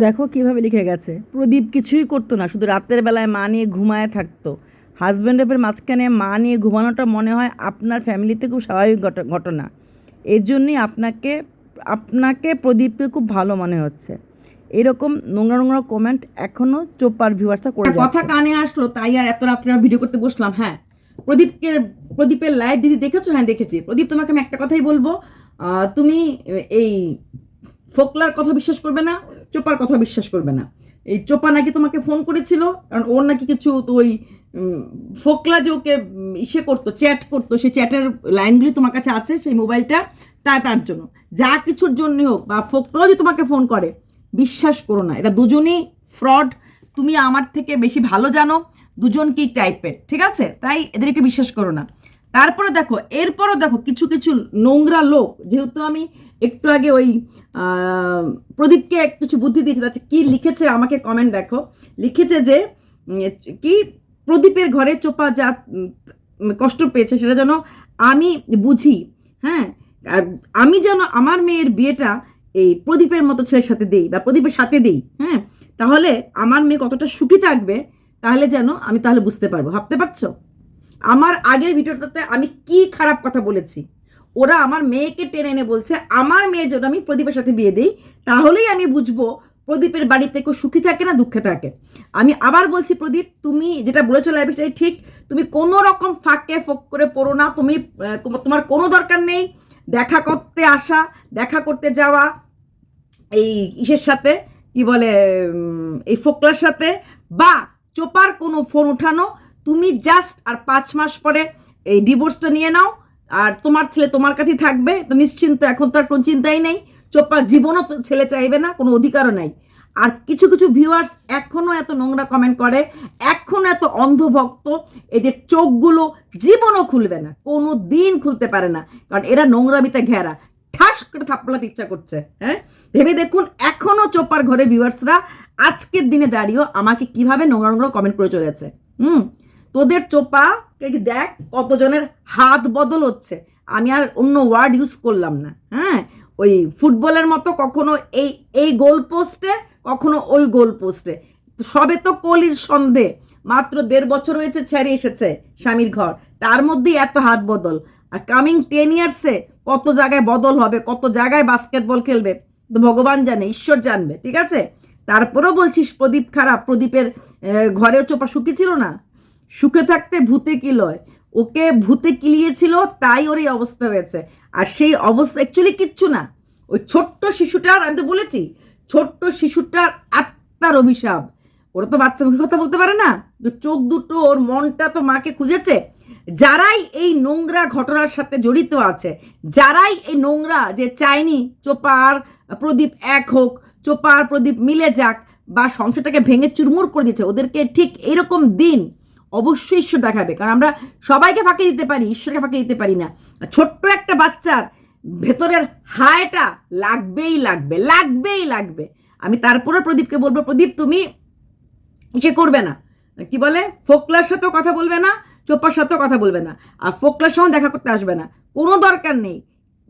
দেখো কীভাবে লিখে গেছে। প্রদীপ কিছুই করতো না শুধু রাতের বেলায় মা নিয়ে ঘুমায় থাকতো। হাজব্যান্ড ওয়াইফের মাঝখানে মা নিয়ে ঘুমানোটা মনে হয় আপনার ফ্যামিলিতে খুব স্বাভাবিক ঘট- ঘটনা। এর জন্যই আপনাকে আপনাকে প্রদীপকে খুব ভালো মনে হচ্ছে। এরকম নোংরা নোংরা কমেন্ট এখনও চোপার ভিউয়ার্সটা করে কথা কানে আসলো তাই আর এত রাত্রে ভিডিও করতে বসলাম হ্যাঁ। প্রদীপকে প্রদীপের লাইভ দিদি দেখেছ? হ্যাঁ দেখেছি। প্রদীপ তোমাকে আমি একটা কথাই বলব তুমি এই ফোকলার কথা বিশ্বাস করবে না চোপার কথা বিশ্বাস করবে না। এই চোপা নাকি তোমাকে ফোন করেছিল? কারণ ওর নাকি কিছু তো ওই ফোকলা যে ওকে ইসে করতো চ্যাট করতো, সেই চ্যাটের লাইনগুলি তোমার কাছে আছে, সেই মোবাইলটা, তা, তার জন্য। যা কিছুর জন্য হোক, বা ফোকলাও যদি তোমাকে ফোন করে, বিশ্বাস করো না এটা দুজনেই ফ্রড তুমি আমার থেকে বেশি ভালো জানো, দুজন কি টাইপের ঠিক আছে? তাই এদেরকে বিশ্বাস করো না। তারপরে দেখো, এরপরও দেখো, কিছু কিছু নোংরা লোক, যেহেতু আমি একটু আগে ওই প্রদীপকে কিছু বুদ্ধি দিয়েছে তাতে কি লিখেছে আমাকে কমেন্ট দেখো। লিখেছে যে কি প্রদীপের ঘরে চোপা যা কষ্ট পেয়েছে, সেটা যেন আমি বুঝি হ্যাঁ? আমি যেন আমার মেয়ের বিয়েটা এই প্রদীপের মতো ছেলের সাথে দেই বা প্রদীপের সাথে দেই হ্যাঁ? তাহলে আমার মেয়ে কতটা সুখী থাকবে, তাহলে যেন আমি তাহলে বুঝতে পারব। ভাবতে পারছ? আমার আগের ভিডিওটাতে আমি কি খারাপ কথা বলেছি? ওরা আমার মেয়েকে টেনে এনে বলছে, আমার মেয়ে যদি আমি প্রদীপের সাথে বিয়ে দিই, তাহলেই আমি বুঝব প্রদীপের বাড়িতে কেউ সুখী থাকে না দুঃখে থাকে। আমি আবার বলছি, প্রদীপ, তুমি যেটা বলেছ লাইভ সেটাই ঠিক, তুমি কোনো রকম ফাঁকে ফোক করে পড়ো না, তুমি তোমার কোনো দরকার নেই। দেখা করতে আসা, দেখা করতে যাওয়া, এই ইসের সাথে, কি বলে এই ফোকলার সাথে, বা চোপার কোনো ফোন উঠানো তুমি জাস্ট আর পাঁচ মাস পরে এই ডিভোর্সটা নিয়ে নাও আর তোমার ছেলে তোমার কাছেই থাকবে, তো নিশ্চিন্ত এখন তো আর কোনো চিন্তাই নেই। চোপা জীবনও তো ছেলে চাইবে না, কোনো অধিকারও নাই। আর কিছু কিছু ভিউয়ার্স এখনও এত নোংরা কমেন্ট করে, এখনও এত অন্ধভক্ত, এদের চোখগুলো জীবনও খুলবে না, কোনো দিন খুলতে পারে না, কারণ এরা নোংরামিতে ঘেরা। ঠাস করে থাপ্পলাতে ইচ্ছা করছে হ্যাঁ? ভেবে দেখুন, এখনও চোপার ঘরে ভিউয়ার্সরা আজকের দিনে দাঁড়িয়েও আমাকে কীভাবে নোংরা নোংরা কমেন্ট করে চলেছে, হুম? তোদের চোপা দেখ কতজনের হাত বদল হচ্ছে। আমি আর অন্য ওয়ার্ড ইউজ করলাম না হ্যাঁ? ওই ফুটবলের মতো কখনো এই এই গোল পোস্টে কখনো ওই গোল পোস্টে সবে তো কলির সন্দেহ মাত্র দেড় বছর হয়েছে, ছেড়ে এসেছে স্বামীর ঘর। তার মধ্যেই এত হাত বদল। আর কামিং টেন ইয়ার্সে কত জায়গায় বদল হবে, কত জায়গায় বাস্কেটবল খেলবে, তো ভগবান জানে, ঈশ্বর জানবে, ঠিক আছে? তারপরেও বলছিস প্রদীপ খারাপ, প্রদীপের ঘরেও চোপা সুখী ছিল না? সুখে থাকতে ভূতে কিলয় ওকে ভূতে কিলিয়েছিল, তাই ওর এই অবস্থা হয়েছে। আর সেই অবস্থা অ্যাকচুয়ালি কিচ্ছু না। ওই ছোট্ট শিশুটার, আমি তো বলেছি, ছোট্ট শিশুটার আত্মার অভিশাপ। ওরা তো বাচ্চা মুখে কথা বলতে পারে না। তো চোখ দুটো, ওর মনটা তো মাকে খুঁজেছে। যারাই এই নোংরা ঘটনার সাথে জড়িত আছে, যারাই এই নোংরা যে চায়নি চোপার প্রদীপ এক হোক, চোপার প্রদীপ মিলে যাক, বা সংসারটাকে ভেঙে চুরমুর করে দিয়েছে, ওদেরকে ঠিক এরকম দিন অবশ্যই ঈশ্বর দেখাবে। কারণ আমরা সবাইকে ফাঁকি দিতে পারি, ঈশ্বরকে ফাঁকি দিতে পারি না। ছোট্ট একটা বাচ্চার ভেতরের হায়টা লাগবেই লাগবে লাগবেই লাগবে। আমি তারপরে প্রদীপকে বলব, প্রদীপ তুমি সে করবে না। কি বলে? ফোকলার সাথেও কথা বলবে না চোপার সাথেও কথা বলবে না। আর ফোকলার সঙ্গে দেখা করতে আসবে না। কোনো দরকার নেই।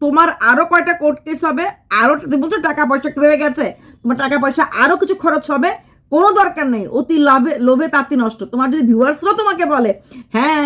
তোমার আরও কয়টা কোর্ট কেস হবে আরও তুমি বলছো টাকা পয়সা ভেবে গেছে? তোমার টাকা পয়সা আরও কিছু খরচ হবে কোনো দরকার নেই। অতি লাভে, লোভে তাঁতি নষ্ট। তোমার যদি ভিউয়ার্সরাও তোমাকে বলে হ্যাঁ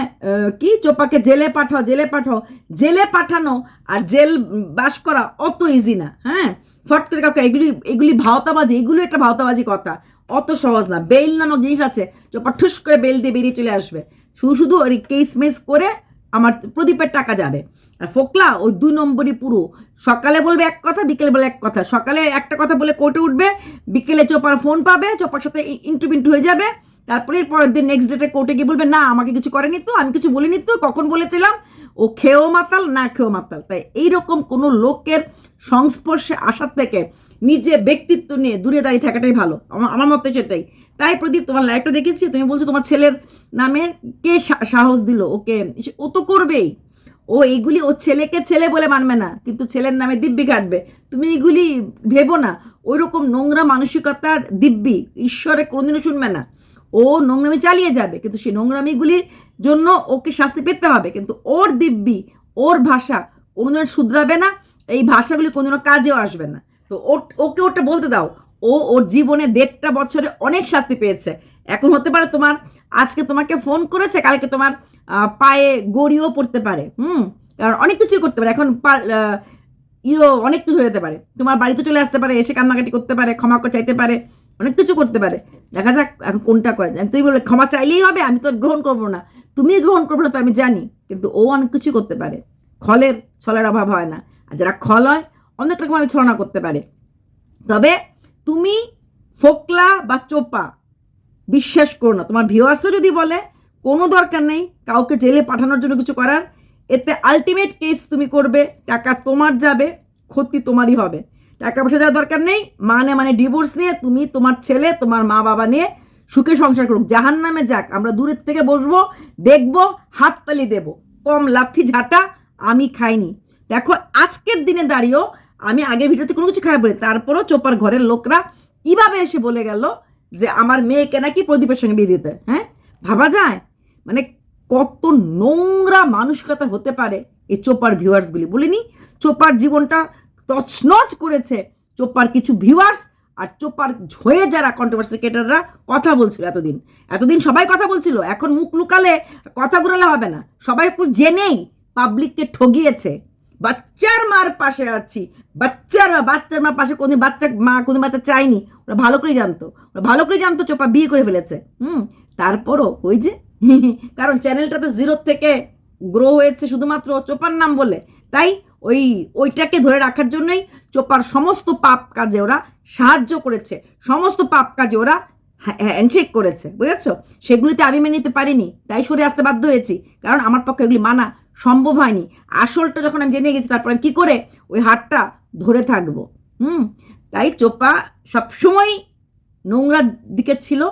কি চোপাকে জেলে পাঠাও জেলে পাঠাও, জেলে পাঠানো আর জেল বাস করা অত ইজি না। হ্যাঁ? ফট করে কাউকে এগুলি এগুলি ভাওতাবাজি, এগুলো একটা ভাওতাবাজি কথা। অত সহজ না। বেল নামক জিনিস আছে, চোপা ঠুস করে বেল দিয়ে বেরিয়ে চলে আসবে। শুধু শুধু ওই কেস মেস করে আমার প্রদীপের টাকা যাবে। আর ফোকলা, ওই দুই নম্বরই পুরো। সকালে বলবে এক কথা, বিকেলে বলে এক কথা। সকালে একটা কথা বলে কোর্টে উঠবে, বিকেলে চোপার ফোন পাবে, চোপার সাথে ইন্টু পিন্টু হয়ে যাবে। তারপরে পরের দিন নেক্সট ডেটে কোর্টে গিয়ে বলবে, না, আমাকে কিছু করেনি তো, আমি কিছু বলিনি তো, কখন বলেছিলাম? ও খেয়েও মাতাল, না খেয়েও মাতাল। তাই এইরকম কোনো লোকের সংস্পর্শে আসার থেকে নিজে ব্যক্তিত্ব নিয়ে দূরে দাঁড়িয়ে থাকাটাই ভালো। আমার আমার মতে সেটাই। তাই প্রদীপ, তোমার লাইফটা দেখেছি? তুমি বলছো তোমার ছেলের নামে কে সাহস দিল? ওকে ও তো করবেই। ও এইগুলি ও ছেলেকে ছেলে বলে মানবে না, কিন্তু ছেলের নামে দিব্যি কাটবে। তুমি এগুলি ভেবো না। ওই রকম নোংরা মানসিকতার দিব্যি ঈশ্বরে কোনোদিনও শুনবে না। ও নোংরামি চালিয়ে যাবে, কিন্তু সেই নোংরামিগুলির জন্য ওকে শাস্তি পেতে হবে। কিন্তু ওর দিব্যি, ওর ভাষা কোনোদিনও শুধরাবে না, এই ভাষাগুলি কোনোদিনও কাজেও আসবে না। তো ওকে ওটা বলতে দাও। ও ওর জীবনে দেড়টা বছরে অনেক শাস্তি পেয়েছে। এখন হতে পারে তোমার, আজকে তোমাকে ফোন করেছে, কালকে তোমার পায়ে গড়িও পড়তে পারে, হুম? কারণ অনেক কিছুই করতে পারে। এখন ইও অনেক কিছু হতে পারে। তোমার বাড়িতে চলে আসতে পারে, এসে কান্নাকাটি করতে পারে, ক্ষমা করে, চাইতে পারে, অনেক কিছু করতে পারে। দেখা যাক এখন কোনটা করে। তুমি বলবে, ক্ষমা চাইলেই হবে, আমি তো গ্রহণ করব না। তুমি গ্রহণ করব না, তো আমি জানি, কিন্তু ও অনেক কিছু করতে পারে। খলের, ছলের অভাব হয় না। আর যারা খল হয় অনেক রকমভাবে ছলনা করতে পারে। তবে তুমি ফোকলা বা চোপা বিশ্বাস করো না। তোমার ভিউয়ার্সও যদি বলে, কোনো দরকার নেই, কাউকে জেলে পাঠানোর জন্য কিছু করার, এতে আলটিমেট কেস তুমি করবে, টাকা তোমার যাবে, ক্ষতি তোমারই হবে। টাকা পয়সা যাওয়ার দরকার নেই মানে মানে ডিভোর্স নিয়ে তুমি তোমার ছেলে, তোমার মা বাবা নিয়ে সুখে সংসার করুক। জাহান নামে যাক, আমরা দূরের থেকে বসবো, দেখব, হাততালি দেব। কম লাথি ঝাঁটা আমি খাইনি। দেখো, আজকের দিনে দাঁড়িয়েও আমি আগের ভিডিওতে কোনো কিছু খারাপ বলি, তারপরও চোপার ঘরের লোকরা কীভাবে এসে বলে গেল যে আমার মেয়েকে নাকি প্রদীপের সঙ্গে বিয়ে দিতে। হ্যাঁ? ভাবা যায়? মানে কত নোংরা মানসিকতা হতে পারে এই চোপার ভিউয়ার্সগুলি বলিনি, চোপার জীবনটা তছনছ করেছে চোপার কিছু ভিউয়ার্স আর চোপার হয়ে যারা কন্ট্রোভার্সি ক্রিয়েটাররা কথা বলছিল এতদিন। এতদিন সবাই কথা বলছিল, এখন মুখ লুকালে কথা ঘুরালে হবে না। সবাই একটু জেনেই পাবলিককে ঠগিয়েছে। বাচ্চার মার পাশে আছি। বাচ্চার মা বাচ্চার মার পাশে কোনদিন বাচ্চা, মা কোনদিন বাচ্চা চায়নি। ওরা ভালো করেই জানতো। ওরা ভালো করে জানতো চোপা বিয়ে করে ফেলেছে। হুম, তারপরও ওই যে, কারণ চ্যানেলটা তো জিরো থেকে গ্রো হয়েছে শুধুমাত্র চোপার নাম বলে। তাই ওই, ওইটাকে ধরে রাখার জন্যই চোপার সমস্ত পাপ কাজে ওরা সাহায্য করেছে। সমস্ত পাপ কাজে ওরা হ্যান্ডশেক করেছে। বুঝেছ? সেগুলিতে আমি মেনে নিতে পারিনি। তাই সরে আসতে বাধ্য হয়েছি। কারণ আমার পক্ষে এগুলি মানা সম্ভব হয়নি। আসলটা যখন আমি জেনে গেছি, তারপর আমি কী করে ওই হাতটা ধরে থাকব? হুম? তাই চোপা সবসময় নোংরার দিকে ছিল,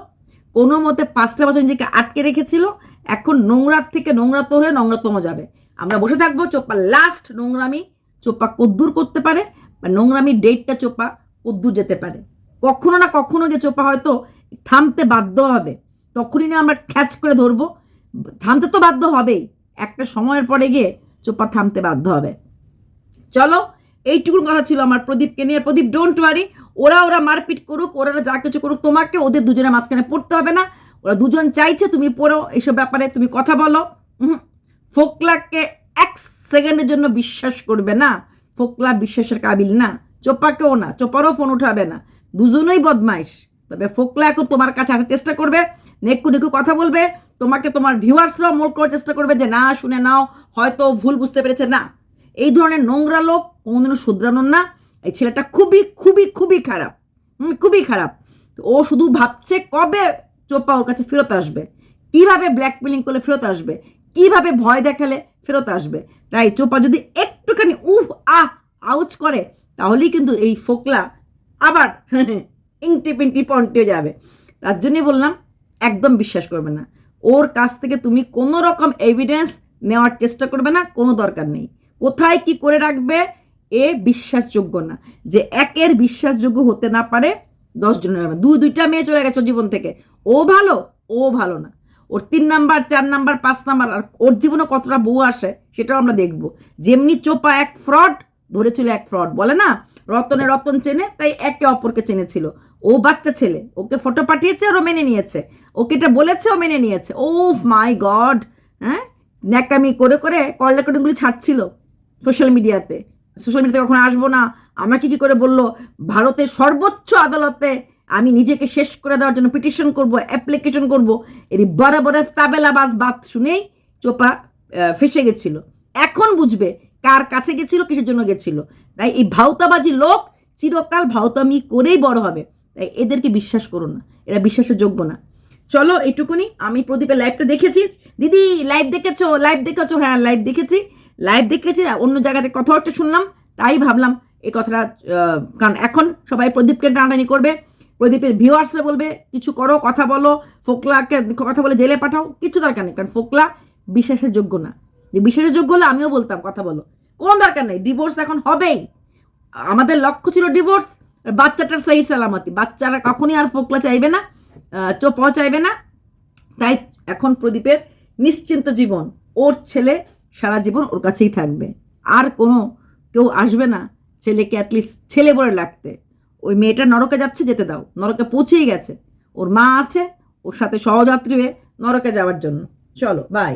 কোনো মতে পাঁচটা বছর নিজেকে আটকে রেখেছিল। এখন নোংরার থেকে নোংরাত হয়ে নোংরাতম যাবে। আমরা বসে থাকব, চোপা লাস্ট নোংরামি চোপা কদ্দুর করতে পারে বা নোংরামির ডেটটা চোপা কদ্দুর যেতে পারে। কখনো না কখনো গিয়ে চোপা হয়তো থামতে বাধ্য হবে। তখনই না আমরা খ্যাচ করে ধরবো। থামতে তো বাধ্য হবেই। একটা সময়ের পরে গিয়ে চোপা থামতে বাধ্য হবে। চলো এইটুকুন কথা ছিল আমার প্রদীপকে নিয়ে। প্রদীপ ডোন্ট ওয়ারি ওরা ওরা মারপিট করুক, ওরা যা কিছু করুক, তোমাকে ওদের দুজনের মাঝখানে পড়তে হবে না। ওরা দুজন চাইছে, তুমি পড়ো এসব ব্যাপারে, তুমি কথা বলো। ফোকলাকে এক সেকেন্ডের জন্য বিশ্বাস করবে না। ফোকলা বিশ্বাসের কাবিল না। চোপাকেও না চোপারও ফোন উঠাবে না। দুজনেই বদমাইশ। তবে ফোকলা এখন তোমার কাছে আসার চেষ্টা করবে। নেকু নেকু কথা বলবে, তোমাকে তোমার ভিউয়ার্সরাও মোল করার চেষ্টা করবে যে, না, শুনে নাও, হয়তো ভুল বুঝতে পেরেছে। না, এই ধরনের নোংরা লোক কোনোদিনও শুধরানোর না। এই ছেলেটা খুবই খুবই খুবই খারাপ। খুবই খারাপ। ও শুধু ভাবছে কবে চোপা ওর কাছে ফেরত আসবে, কীভাবে ব্ল্যাকমেলিং করলে ফেরত আসবে, কীভাবে ভয় দেখালে ফেরত আসবে। তাই চোপা যদি একটুখানি উহ, আহ, আউচ করে, তাহলেই কিন্তু এই ফোকলা আবার ইংটি পিংটি পন্টে যাবে। তার জন্যই বললাম একদম বিশ্বাস করবে না। ওর কাছ থেকে তুমি কোনো রকম এভিডেন্স নেওয়ার চেষ্টা করবে না, কোনো দরকার নেই। কোথায় কি করে রাখবে, এ বিশ্বাসযোগ্য না। যে একের বিশ্বাসযোগ্য হতে না পারে দশজনের দুই, দুইটা মেয়ে চলে গেছে জীবন থেকে। ও ভালো ও ভালো না। ওর তিন নাম্বার, চার নাম্বার, পাঁচ নাম্বার, আর ওর জীবনে কতটা বউ আসে, সেটাও আমরা দেখব। যেমনি চোপা এক ফ্রড, ধরেছিল এক ফ্রড, বলে না? রতনে রতন চেনে, তাই একে অপরকে চেনেছিল। ও বাচ্চা ছেলে, ওকে ফটো পাঠিয়েছে ওরও মেনে নিয়েছে। ওকে এটা বলেছে, ও মেনে নিয়েছে। ও মাই গড হ্যাঁ? ন্যাকামি করে করে কল রেকর্ডিংগুলি ছাড়ছিল সোশ্যাল মিডিয়াতে। সোশ্যাল মিডিয়াতে কখনো আসব না। আমাকে কি করে বলল? ভারতের সর্বোচ্চ আদালতে আমি নিজেকে শেষ করে দেওয়ার জন্য পিটিশন করব, অ্যাপ্লিকেশন করব। এর বড় বড় তাবেলাবাজ বাত শুনেই চোপা ফেসে গেছিল। এখন বুঝবে কার কাছে গেছিল, কিসের জন্য গেছিল। তাই এই ভাউতাবাজি লোক চিরকাল ভাউতামি করেই বড় হবে। তাই এদেরকে বিশ্বাস করো না। এরা বিশ্বাসের যোগ্য না। চলো এইটুকুনি, আমি প্রদীপের লাইভটা দেখেছি। দিদি লাইভ দেখেছ? লাইভ দেখেছ? হ্যাঁ লাইভ দেখেছি। লাইভ দেখেছি অন্য জায়গাতে কথা একটা শুনলাম, তাই ভাবলাম এই কথাটা কারণ এখন সবাই প্রদীপকে টানাটানি করবে, প্রদীপের ভিউয়ার্সরা বলবে, কিছু করো, কথা বলো, ফোকলাকে কথা বলে জেলে পাঠাও, কিছু দরকার নেই। কারণ ফোকলা বিশ্বাসের যোগ্য না। যে বিশ্বাসের যোগ্য হলে আমিও বলতাম, কথা বলো। কোন দরকার নেই ডিভোর্স এখন হবেই। আমাদের লক্ষ্য ছিল ডিভোর্স বাচ্চাটার সেই সালামতি, বাচ্চারা কখনই আর ফোকলা চাইবে না। পৌঁছাইবে না। তাই এখন প্রদীপের নিশ্চিন্ত জীবন, ওর ছেলে সারা জীবন ওর কাছেই থাকবে। আর কোনো কেউ আসবে না ছেলেকে অ্যাটলিস্ট ছেলে বলে লাগতে। ওই মেয়েটা নরকে যাচ্ছে, যেতে দাও। নরকে পৌঁছেই গেছে। ওর মা আছে, ওর সাথে সহযাত্রী হয়ে নরকে যাওয়ার জন্য। চলো বাই